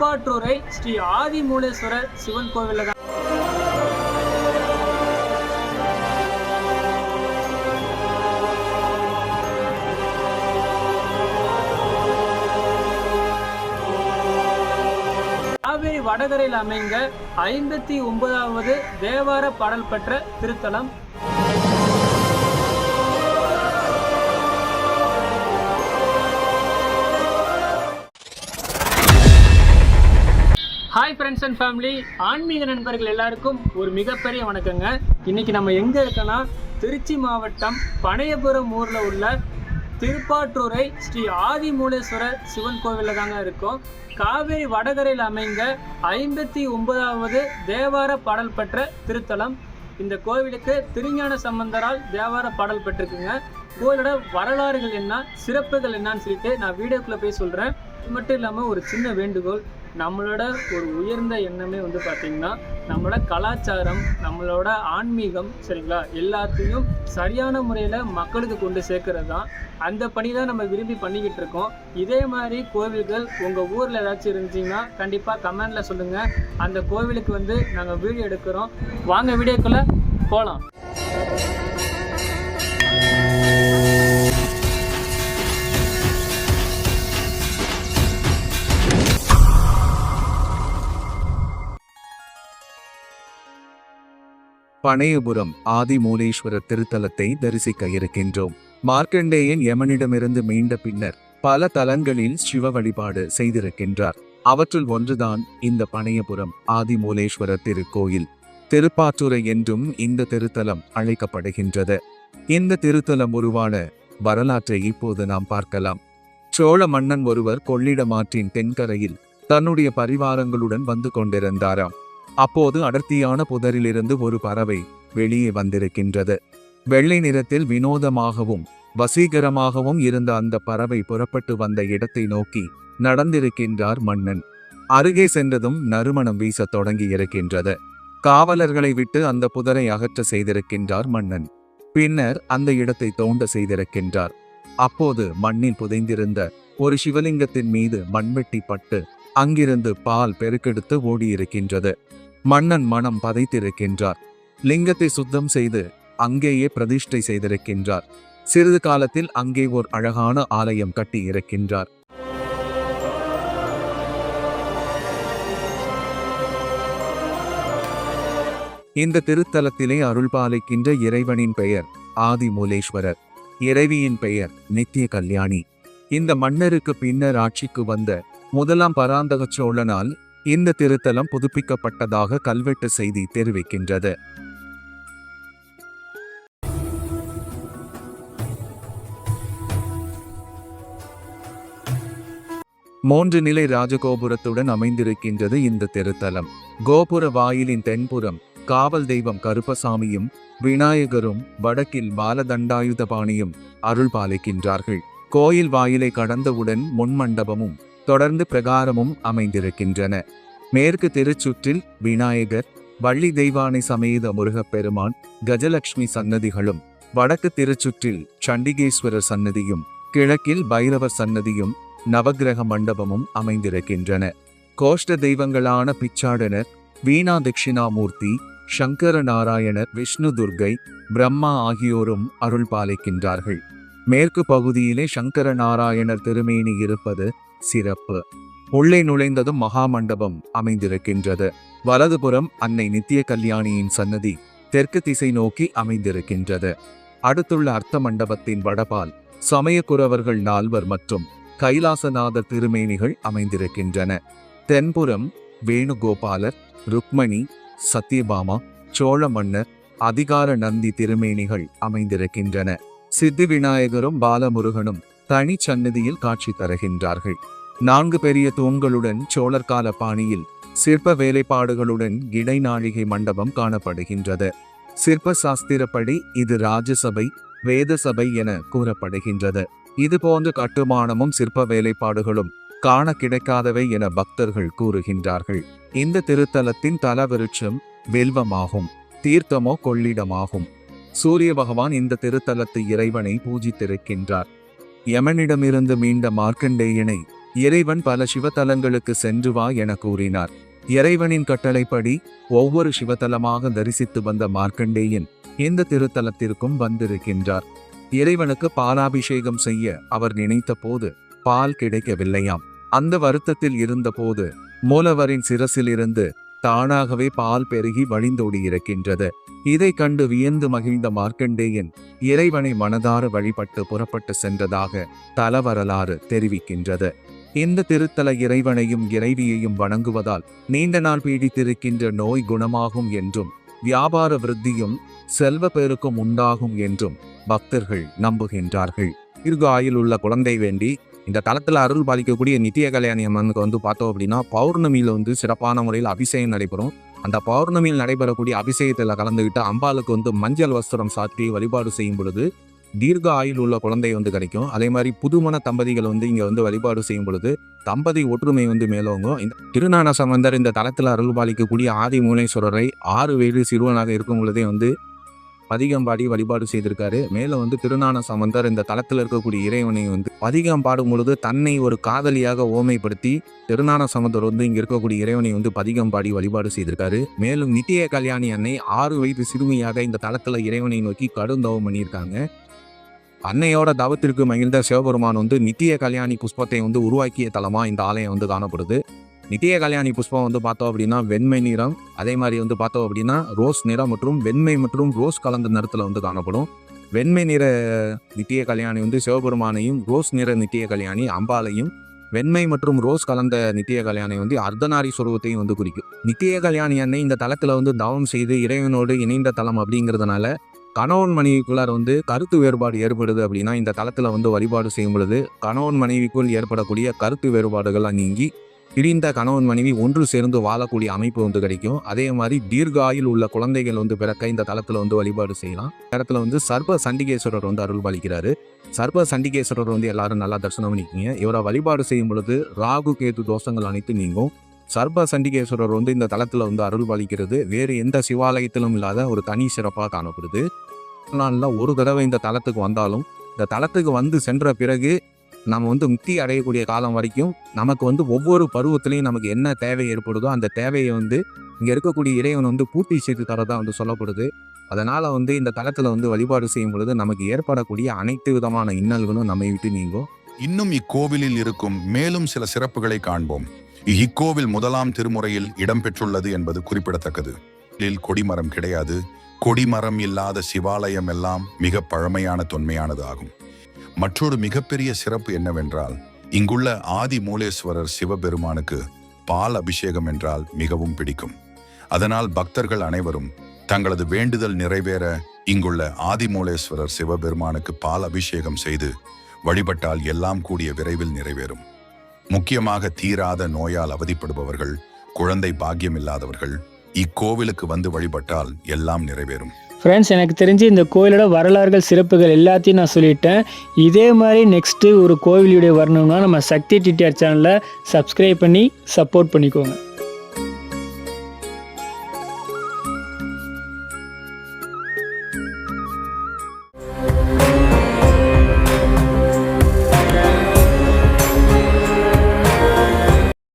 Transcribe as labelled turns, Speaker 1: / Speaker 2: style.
Speaker 1: திருப்பாற்றூரை ஸ்ரீ ஆதிமூலேஸ்வரர் சிவன் கோவிலில் தான். காவேரி வடகரையில் அமைந்த ஐம்பத்தி ஒன்பதாவது தேவார பாடல் பெற்ற திருத்தலம் ஹாய் ஃப்ரெண்ட்ஸ் அண்ட் ஃபேமிலி ஆன்மீக நண்பர்கள் எல்லாருக்கும் ஒரு மிகப்பெரிய வணக்கங்க. இன்னைக்கு நம்ம எங்கே இருக்கோன்னா திருச்சி மாவட்டம் பனையபுரம் ஊரில் உள்ள திருப்பாற்றூரை ஸ்ரீ ஆதிமூலேஸ்வரர் சிவன் கோவிலில் தாங்க இருக்கும். காவேரி வடகரையில் அமைந்த ஐம்பத்தி ஒன்பதாவது தேவார பாடல் பெற்ற திருத்தலம். இந்த கோவிலுக்கு திருஞான சம்பந்தரால் தேவார பாடல் பெற்றிருக்குங்க. கோவிலோட வரலாறுகள் என்ன சிறப்புகள் என்னன்னு சொல்லிட்டு நான் வீடியோக்குள்ளே போய் சொல்கிறேன் இது மட்டும் இல்லாமல் ஒரு சின்ன வேண்டுகோள். நம்மளோட ஒரு உயர்ந்த எண்ணமே வந்து பார்த்திங்கன்னா நம்மளோட கலாச்சாரம் நம்மளோட ஆன்மீகம் சரிங்களா? எல்லாத்தையும் சரியான முறையில் மக்களுக்கு கொண்டு சேர்க்கறது தான் அந்த பணி தான் நம்ம விரும்பி பண்ணிக்கிட்டு இருக்கோம். இதே மாதிரி கோவில்கள் உங்கள் ஊரில் ஏதாச்சும் இருந்துச்சிங்கன்னா கண்டிப்பாக கமெண்டில் சொல்லுங்கள் அந்த கோவிலுக்கு வந்து நாங்கள் வீடியோ எடுக்கிறோம். வாங்க வீடியோக்குள்ளே போகலாம்
Speaker 2: பனையபுரம் ஆதிமூலேஸ்வரர் திருத்தலத்தை தரிசிக்க இருக்கின்றோம். மார்க்கண்டேயன் யமனிடமிருந்து மீண்ட பின்னர் பல தலங்களில் சிவ வழிபாடு செய்திருக்கின்றார். அவற்றுள் ஒன்றுதான் இந்த பனையபுரம் ஆதிமூலேஸ்வரர் திருக்கோயில். திருப்பாற்றுரை என்றும் இந்த திருத்தலம் அழைக்கப்படுகின்றது. இந்த திருத்தலம் உருவான வரலாற்றை இப்போது நாம் பார்க்கலாம். சோழ மன்னன் ஒருவர் கொள்ளிடமாற்றின் தென்கரையில் தன்னுடைய பரிவாரங்களுடன் வந்து கொண்டிருந்தாராம். அப்போது அடர்த்தியான புதரிலிருந்து ஒரு பறவை வெளியே வந்திருக்கின்றது. வெள்ளை நிறத்தில் வினோதமாகவும் வசீகரமாகவும் இருந்த அந்த பறவை புறப்பட்டு வந்த இடத்தை நோக்கி நடந்திருக்கின்றார் மன்னன். அருகே சென்றதும் நறுமணம் வீசத் தொடங்கி இருக்கின்றது காவலர்களை விட்டு அந்த புதரை அகற்ற செய்திருக்கின்றார் மன்னன். பின்னர் அந்த இடத்தை தோண்ட செய்திருக்கின்றார். அப்போது மண்ணில் புதைந்திருந்த ஒரு சிவலிங்கத்தின் மீது மண்வெட்டி பட்டு அங்கிருந்து பால் பெருக்கெடுத்து ஓடியிருக்கின்றது. மன்னன் மனம் பதைத்திருக்கின்றார். லிங்கத்தை சுத்தம் செய்து அங்கேயே பிரதிஷ்டை செய்திருக்கின்றார். சிறிது காலத்தில் அங்கே ஓர் அழகான ஆலயம் கட்டி இருக்கின்றார். இந்த திருத்தலத்திலே அருள் பாலிக்கின்ற இறைவனின் பெயர் ஆதிமூலேஸ்வரர் இறைவியின் பெயர் நித்திய கல்யாணி இந்த மன்னருக்கு பின்னர் ஆட்சிக்கு வந்த முதலாம் பராந்தக சோழனால் இந்த திருத்தலம் புதுப்பிக்கப்பட்டதாக கல்வெட்டு செய்தி தெரிவிக்கின்றது. மூன்று நிலை ராஜகோபுரத்துடன் அமைந்திருக்கின்றது இந்த திருத்தலம். கோபுர வாயிலின் தென்புறம் காவல் தெய்வம் கருப்பசாமியும் விநாயகரும் வடக்கில் பாலதண்டாயுதபாணியும் அருள் பாலிக்கின்றார்கள் கோயில் வாயிலை கடந்தவுடன் முன்மண்டபமும் தொடர்ந்து பிரகாரமும் அமைந்திருக்கின்றன. மேற்கு திருச்சுற்றில் விநாயகர் வள்ளி தெய்வானை சமேத முருகப்பெருமான் கஜலட்சுமி சன்னதிகளும் வடக்கு திருச்சுற்றில் சண்டிகேஸ்வரர் சன்னதியும் கிழக்கில் பைரவர் சன்னதியும் நவக்கிரக மண்டபமும் அமைந்திருக்கின்றன. கோஷ்ட தெய்வங்களான பிச்சாடனர் வீணா தட்சிணாமூர்த்தி சங்கர நாராயணர் விஷ்ணு துர்கை பிரம்மா ஆகியோரும் அருள் பாலிக்கின்றார்கள். மேற்கு பகுதியிலே சங்கர நாராயணர் திருமேனி இருப்பது சிறப்பு. உள்ளே நுழைந்ததும் மகாமண்டபம் அமைந்திருக்கின்றது. வலதுபுறம் அன்னை நித்திய கல்யாணியின் சன்னதி தெற்கு திசை நோக்கி அமைந்திருக்கின்றது. அடுத்துள்ள அர்த்த மண்டபத்தின் வடபால் சமயக்குறவர்கள் நால்வர் மற்றும் கைலாசநாதர் திருமேனிகள் அமைந்திருக்கின்றன. தென்புறம் வேணுகோபாலர் ருக்மணி சத்யபாமா சோழ மன்னர் அதிகார நந்தி திருமேனிகள் அமைந்திருக்கின்றன. சித்தி விநாயகரும் பாலமுருகனும் தனி சன்னதியில் காட்சி தருகின்றார்கள். நான்கு பெரிய தூண்களுடன் சோழர் கால பாணியில் சிற்ப வேலைப்பாடுகளுடன் இடைநாழிகை மண்டபம் காணப்படுகின்றது. சிற்ப சாஸ்திரப்படி இது ராஜசபை வேத சபை என கூறப்படுகின்றது. இது போன்ற கட்டுமானமும் சிற்ப வேலைப்பாடுகளும் காண கிடைக்காதவை என பக்தர்கள் கூறுகின்றார்கள். இந்த திருத்தலத்தின் தலவிருட்சம் வெல்வமாகும் தீர்த்தமோ கொள்ளிடமாகும். சூரிய பகவான் இந்த திருத்தலத்து இறைவனை பூஜித்திருக்கின்றார். யமனிடமிருந்து மீண்ட மார்க்கண்டேயனை இறைவன் பல சிவத்தலங்களுக்கு சென்று வா என கூறினார். இறைவனின் கட்டளைப்படி ஒவ்வொரு சிவத்தலமாக தரிசித்து வந்த மார்க்கண்டேயன் எந்த திருத்தலத்திற்கும் வந்திருக்கின்றார். இறைவனுக்கு பாலாபிஷேகம் செய்ய அவர் நினைத்த போது பால் கிடைக்கவில்லையாம். அந்த வருத்தத்தில் இருந்தபோது மூலவரின் சிரசிலிருந்து தானாகவே பால் பெருகி வழிந்தோடி இருக்கின்றது. இதை கண்டு வியந்து மகிழ்ந்த மார்க்கண்டேயன் இறைவனை மனதார வழிபட்டு புறப்பட்டு சென்றதாக தலவரலாறு தெரிவிக்கின்றது. இந்த திருத்தல இறைவனையும் இறைவியையும் வணங்குவதால் நீண்ட நாள் பீடித்திருக்கின்ற நோய் குணமாகும் என்றும் வியாபார விருத்தியும் செல்வ பெருக்கும் உண்டாகும் என்றும் பக்தர்கள் நம்புகின்றார்கள். தீர்காயில் உள்ள குழந்தை வேண்டி இந்த தளத்தில் அருள் பாலிக்கக்கூடிய நித்திய கல்யாணி அம்மனுக்கு வந்து பார்த்தோம் அப்படின்னா பௌர்ணமியில் வந்து சிறப்பான முறையில் அபிஷேகம் நடைபெறும். அந்த பௌர்ணமியில் நடைபெறக்கூடிய அபிஷேகத்தில் கலந்துக்கிட்டு அம்பாளுக்கு வந்து மஞ்சள் வஸ்திரம் சாத்தி வழிபாடு செய்யும் பொழுது தீர்க்க ஆயுள் உள்ள குழந்தை வந்து கிடைக்கும். அதே மாதிரி புதுமண தம்பதிகள் வந்து இங்கே வந்து வழிபாடு செய்யும் பொழுது தம்பதி ஒற்றுமை வந்து மேலோங்கும். இந்த திருநான சம்பந்தர் இந்த தளத்தில் அருள்பாலிக்கக்கூடிய ஆதி மூலேஸ்வரரை ஆறு வயது சிறுவனாக இருக்கும் பொழுதே வந்து பதிகம் பாடி வழிபாடு செய்திருக்காரு. மேலே வந்து திருநான சம்பந்தர் இந்த தளத்தில் இருக்கக்கூடிய இறைவனை வந்து பதிகம் பாடும் பொழுது தன்னை ஒரு காதலியாக ஓமைப்படுத்தி திருநான சம்பந்தர் வந்து இங்கே இருக்கக்கூடிய இறைவனை வந்து பதிகம் பாடி வழிபாடு செய்திருக்காரு. மேலும் நித்திய கல்யாணி அன்னை ஆறு வயது சிறுமியாக இந்த தளத்தில் இறைவனை நோக்கி கடுந்தவம் பண்ணியிருக்காங்க. அன்னையோட தவத்திற்கு மகிழ்ந்த சிவபெருமான் வந்து நித்திய கல்யாணி புஷ்பத்தை வந்து உருவாக்கிய தலமா இந்த ஆலயம் வந்து காணப்படுது. நித்திய கல்யாணி புஷ்பம் வந்து பார்த்தோம் அப்படின்னா வெண்மை நிறம் அதே மாதிரி வந்து பார்த்தோம் அப்படின்னா ரோஸ் நிறம் மற்றும் வெண்மை மற்றும் ரோஸ் கலந்த நிறத்தில் வந்து காணப்படும். வெண்மை நிற நித்திய கல்யாணி வந்து சிவபெருமானையும் ரோஸ் நிற நித்திய கல்யாணி அம்பாளையும் வெண்மை மற்றும் ரோஸ் கலந்த நித்திய கல்யாணி வந்து அர்த்தநாரி சுரூபத்தையும் வந்து குறிக்கும். நித்திய கல்யாணி அன்னை இந்த தலத்தில் வந்து தவம் செய்து இறைவனோடு இணைந்த தலம் அப்படிங்கிறதுனால கணவன் மனைவிக்குள்ளார் வந்து கருத்து வேறுபாடு ஏற்படுது அப்படின்னா இந்த தளத்தில் வந்து வழிபாடு செய்யும் பொழுது கணவன் மனைவிக்குள் ஏற்படக்கூடிய கருத்து வேறுபாடுகள்லாம் நீங்கி பிரிந்த கணவன் மனைவி ஒன்று சேர்ந்து வாழக்கூடிய அமைப்பு வந்து கிடைக்கும். அதே மாதிரி தீர்காயில் உள்ள குழந்தைகள் வந்து பிறக்க இந்த தளத்தில் வந்து வழிபாடு செய்யலாம். இடத்துல வந்து சர்ப சண்டிகேஸ்வரர் வந்து அருள் பாலிக்கிறாரு சர்ப சண்டிகேஸ்வரர் வந்து எல்லாரும் நல்லா தரிசனம் பண்ணிக்கிங்க. இவரை வழிபாடு செய்யும் பொழுது ராகு கேது தோஷங்கள் அனைத்து நீங்கும். சர்ப சண்டிகேஸ்வரர் வந்து இந்த தளத்தில் வந்து அருள் பாலிக்கிறது. வேறு எந்த சிவாலயத்திலும் இல்லாத ஒரு தனி சிறப்பாக காணப்படுது. நாளில் ஒரு தடவை இந்த தளத்துக்கு வந்தாலும் இந்த தளத்துக்கு வந்து சென்ற பிறகு நம்ம வந்து முக்தி அடையக்கூடிய காலம் வரைக்கும் நமக்கு வந்து ஒவ்வொரு பருவத்திலையும் நமக்கு என்ன தேவை ஏற்படுதோ அந்த தேவையை வந்து இங்கே இருக்கக்கூடிய இறைவன் வந்து பூர்த்தி செய்து தரதான் வந்து சொல்லப்படுது. அதனால் வந்து இந்த தளத்தில் வந்து வழிபாடு செய்யும் பொழுது நமக்கு ஏற்படக்கூடிய அனைத்து விதமான இன்னல்களும் நம்மை விட்டு நீங்கும்.
Speaker 3: இன்னும் இக்கோவிலில் இருக்கும் மேலும் சில சிறப்புகளை காண்போம். இக்கோவில் முதலாம் திருமுறையில் இடம்பெற்றுள்ளது என்பது குறிப்பிடத்தக்கது. இதில் கொடிமரம் கிடையாது. கொடிமரம் இல்லாத சிவாலயம் எல்லாம் மிக பழமையான தொன்மையானது ஆகும். மற்றொரு மிகப்பெரிய சிறப்பு என்னவென்றால் இங்குள்ள ஆதி மூலேஸ்வரர் சிவபெருமானுக்கு பால் அபிஷேகம் என்றால் மிகவும் பிடிக்கும். அதனால் பக்தர்கள் அனைவரும் தங்களது வேண்டுதல் நிறைவேற இங்குள்ள ஆதிமூலேஸ்வரர் சிவபெருமானுக்கு பால் அபிஷேகம் செய்து வழிபட்டால் எல்லாம் கூடிய விரைவில் நிறைவேறும். முக்கியமாக தீராத நோயால் அவதிப்படுபவர்கள் குழந்தை பாக்கியம் இல்லாதவர்கள் இக்கோவிலுக்கு வந்து வழிபட்டால் எல்லாம் நிறைவேறும்.
Speaker 1: ஃப்ரெண்ட்ஸ் எனக்கு தெரிஞ்சு இந்த கோயிலோட வரலாறுகள் சிறப்புகள் எல்லாத்தையும் நான் சொல்லிட்டேன். இதே மாதிரி நெக்ஸ்ட்டு ஒரு கோவிலுடைய வரணும்னா நம்ம சக்தி டிடிஆர் சேனலை சப்ஸ்கிரைப் பண்ணி சப்போர்ட் பண்ணிக்கோங்க.